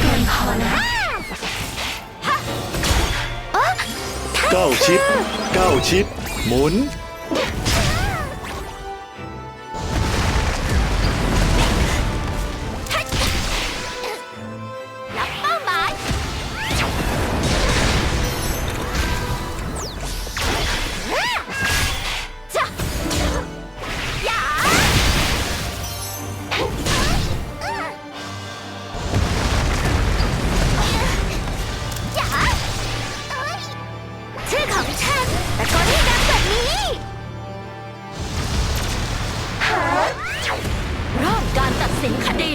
เกินพอนะเก้าชิปเก้าชิป หมุน สินคดี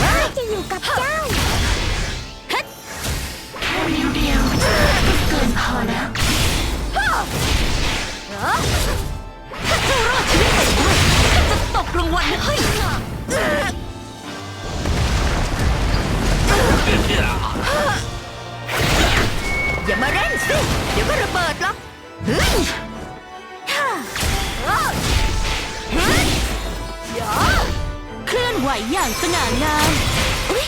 ข้าจะอยู่กับเจ้าฮึดเดียวเดียวเกินพอแล้วเหรอถ้าเจ้ารอดชีวิตไปได้ข้าจะตบรางวัลให้อย่ามาเร่งสิ เดี๋ยวก็ระเบิดหรอกเฮ้ย เคลื่อนไหวอย่างสง่างามอุ๊ย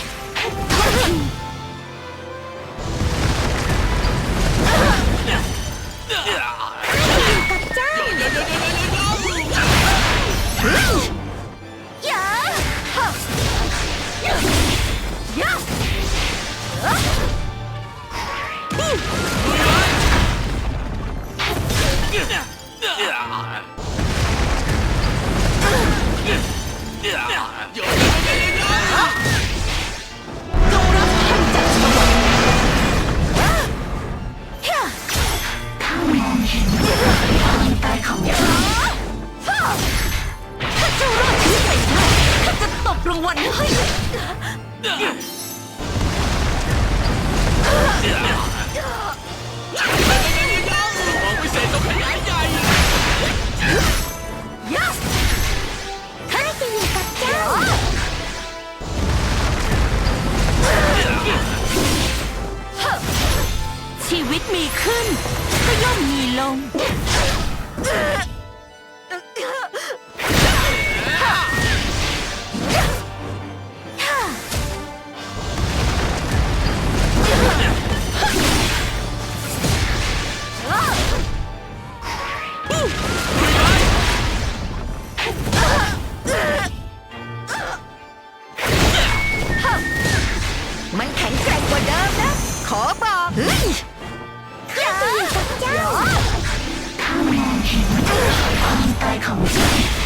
กับเจ้าอย่าฮะอย่าอ 你有情有 มีขึ้น ก็ย่อมมีลง ของฉัน